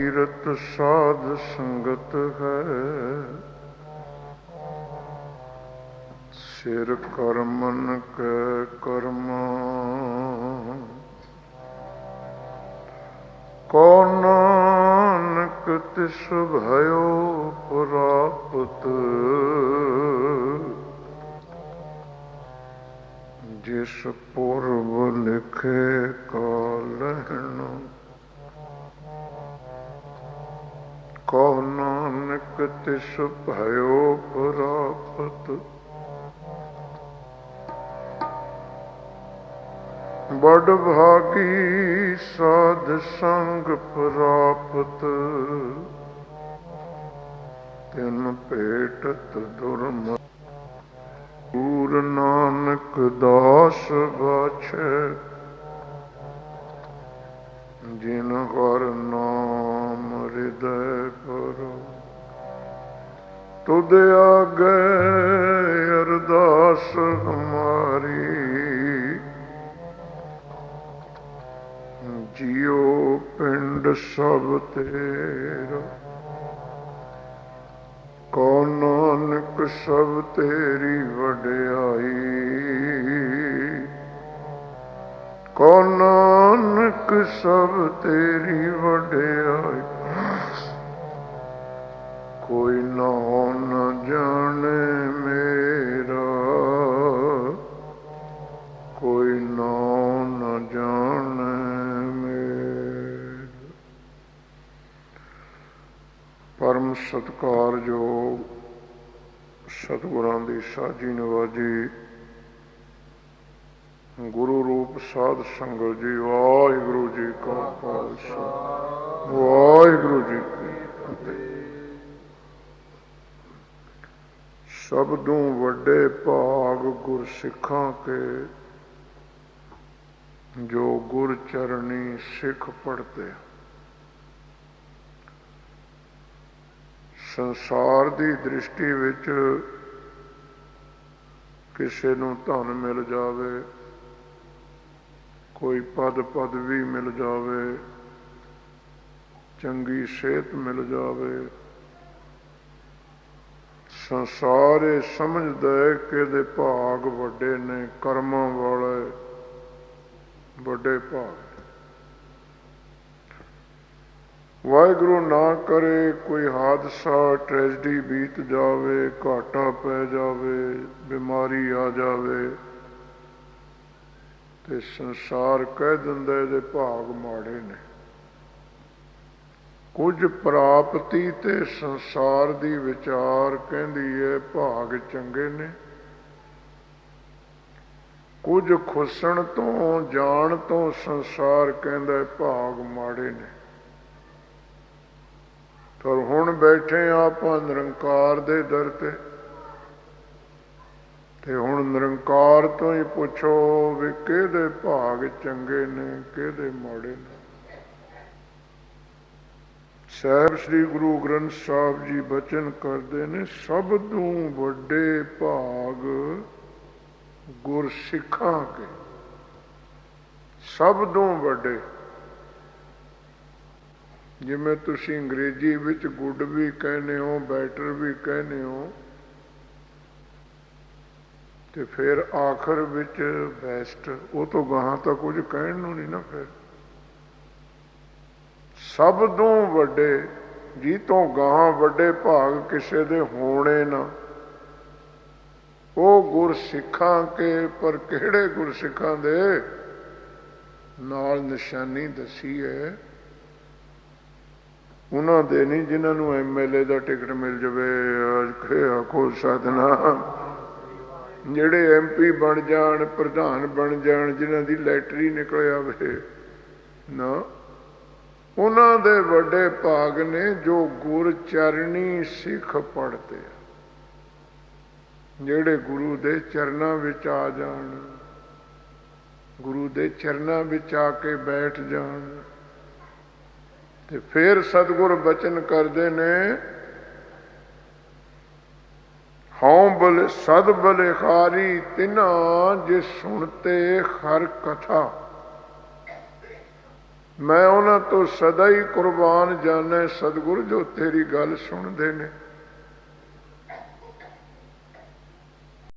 ਕੀਰਤ ਸਾਧ ਸੰਗਤ ਹੈ। ਸਿਰ ਕਰਮਨ ਕੈ ਕਰਮ। ਕੋ ਨਾਨਕ ਤਿਸ ਭਇਓ ਪ੍ਰਾਪਤ। ਜਿਸ ਪੁਰਬ ਤਿਸ ਭਇਓ ਪ੍ਰਾਪਤ। ਬੜ ਭਾਗੀ ਸਾਧ ਸੰਗ ਪ੍ਰਾਪਤ। ਤਿਨ ਭੇਟਤ ਦੁਰਮ। ਪੂਰ ਨਾਨਕ ਦਾਸ ਬਾਛੈ। ਜਿਨ ਹਰ ਨਾਮ ਹਿਰਦੈ ਪਰ ਤੁਧ ਆਗੇ ਅਰਦਾਸ ਹਮਾਰੀ। ਜਿਉ ਪਿੰਡ ਸਭ ਤੇਰਾ। ਕੋ ਨਾਨਕ ਸਭ ਤੇਰੀ ਵਡਿਆਈ। ਕੋ ਨਾਨਕ ਸਭ ਤੇਰੀ ਵਡਿਆਈ। ਕੋਈ ਨਾ ਨ ਜਾਣੇ ਮੇਰਾ। ਕੋਈ ਨਾ ਨ ਜਾਣੇ ਮੇਰਾ। ਪਰਮ ਸਤਕਾਰਯੋਗ ਸਤਿਗੁਰਾਂ ਦੀ ਸਾਜੀ ਨਵਾਜੀ ਗੁਰੂ ਰੂਪ ਸਾਧ ਸੰਗਤ ਜੀ, ਵਾਹਿਗੁਰੂ ਜੀ ਕਾ ਖਾਲਸਾ। ਵਾਹਿਗੁਰੂ ਜੀ ਕੀ ਫਤਿਹ। ਸਬਦੋਂ ਵੱਡੇ ਭਾਗ ਗੁਰ ਸਿੱਖਾਂ ਕੇ ਜੋ ਗੁਰ ਚਰਣੀ ਸਿੱਖ ਪੜਦੇ ਸੰਸਾਰ ਦੀ ਦ੍ਰਿਸ਼ਟੀ ਵਿੱਚ ਕਿਸੇ ਨੂੰ ਧਨ ਮਿਲ ਜਾਵੇ, ਕੋਈ ਪਦ ਪਦਵੀ ਮਿਲ ਜਾਵੇ, ਚੰਗੀ ਸਿਹਤ ਮਿਲ ਜਾਵੇ ਸੰਸਾਰ ਇਹ ਸਮਝਦਾ ਹੈ ਕਿ ਇਹਦੇ ਭਾਗ ਵੱਡੇ ਨੇ, ਕਰਮਾਂ ਵਾਲੇ ਵੱਡੇ ਭਾਗ। ਵਾਹਿਗੁਰੂ ਨਾ ਕਰੇ ਕੋਈ ਹਾਦਸਾ ਟ੍ਰੈਜਡੀ ਬੀਤ ਜਾਵੇ, ਘਾਟਾ ਪੈ ਜਾਵੇ, ਬਿਮਾਰੀ ਆ ਜਾਵੇ, ਤੇ ਸੰਸਾਰ ਕਹਿ ਦਿੰਦਾ ਇਹਦੇ ਭਾਗ ਮਾੜੇ ਨੇ। ਕੁਝ ਪ੍ਰਾਪਤੀ ਤੇ ਸੰਸਾਰ ਦੀ ਵਿਚਾਰ ਕਹਿੰਦੀ ਹੈ ਭਾਗ ਚੰਗੇ ਨੇ। ਕੁਝ ਖੁਸਣ ਤੋਂ, ਜਾਣ ਤੋਂ ਸੰਸਾਰ ਕਹਿੰਦਾ ਭਾਗ ਮਾੜੇ ਨੇ। ਪਰ ਹੁਣ ਬੈਠੇ ਆਪਾਂ ਨਿਰੰਕਾਰ ਦੇ ਦਰ ਤੇ। ਤੇ ਹੁਣ ਨਿਰੰਕਾਰ ਤੋਂ ਹੀ ਪੁੱਛੋ ਵੀ ਕਿਹਦੇ ਭਾਗ ਚੰਗੇ ਨੇ, ਕਿਹਦੇ ਮਾੜੇ ਨੇ। ਸਾਹਿਬ ਸ੍ਰੀ ਗੁਰੂ ਗ੍ਰੰਥ ਸਾਹਿਬ ਜੀ ਬਚਨ ਕਰਦੇ ਨੇ, ਸਭ ਤੋਂ ਵੱਡੇ ਭਾਗ ਗੁਰ ਸਿੱਖਾਂ ਕੇ ਸਭ ਤੋਂ ਵੱਡੇ। ਜਿਵੇਂ ਤੁਸੀਂ ਅੰਗਰੇਜ਼ੀ ਵਿੱਚ ਗੁੱਡ ਵੀ ਕਹਿੰਦੇ ਹੋ, ਬੈਟਰ ਵੀ ਕਹਿੰਦੇ ਹੋ, ਤੇ ਫਿਰ ਆਖਰ ਵਿੱਚ ਬੈਸਟ, ਉਹ ਤੋਂ ਗਾਹਾਂ ਤਾਂ ਕੁਝ ਕਹਿਣ ਨੂੰ ਨਹੀਂ ਨਾ ਫਿਰ। ਸਭ ਤੋਂ ਵੱਡੇ ਜੀ ਤੋਂ ਗਾਹਾਂ ਵੱਡੇ ਭਾਗ ਕਿਸੇ ਦੇ ਹੋਣੇ ਨਾ। ਉਹ ਗੁਰ ਸਿੱਖਾਂ ਕੇ, ਪਰ ਕਿਹੜੇ ਗੁਰ ਸਿੱਖਾਂ ਦੇ? ਨਾਲ ਨਿਸ਼ਾਨੀ ਦਸੀ ਹੈ। ਉਹਨਾਂ ਦੇ ਨਹੀਂ, ਜਿਨ੍ਹਾਂ ਨੂੰ ਐਮਐਲਏ ਦਾ ਟਿਕਟ ਮਿਲ ਜਵੇ। ਅੱਜ ਆਖੋ ਸਾਧਨਾ ਜਿਹੜੇ ਐਮਪੀ ਬਣ ਜਾਣ, ਪ੍ਰਧਾਨ ਬਣ ਜਾਣ, ਜਿਨ੍ਹਾਂ ਦੀ ਲੈਟਰੀ ਨਿਕਲ ਆਵੇ, ਨਾ ਉਹਨਾਂ ਦੇ ਵੱਡੇ ਭਾਗ ਨੇ ਜੋ ਗੁਰ ਚਰਣੀ ਸਿੱਖ ਪੜਦੇ ਜਿਹੜੇ ਗੁਰੂ ਦੇ ਚਰਨਾਂ ਵਿੱਚ ਆ ਜਾਣ, ਗੁਰੂ ਦੇ ਚਰਨਾਂ ਵਿੱਚ ਆ ਕੇ ਬੈਠ ਜਾਣ, ਤੇ ਫਿਰ ਸਤਿਗੁਰ ਬਚਨ ਕਰਦੇ ਨੇ, ਹਉ ਬਲ ਸਦ ਬਲਿਹਾਰੀ ਤਿਨਾ ਜੇ ਸੁਣਤੇ ਹਰ ਕਥਾ। ਮੈਂ ਉਹਨਾਂ ਤੋਂ ਸਦਾ ਹੀ ਕੁਰਬਾਨ ਜਾਣਾ। ਸਤਿਗੁਰ ਜੋ ਤੇਰੀ ਗੱਲ ਸੁਣਦੇ ਨੇ।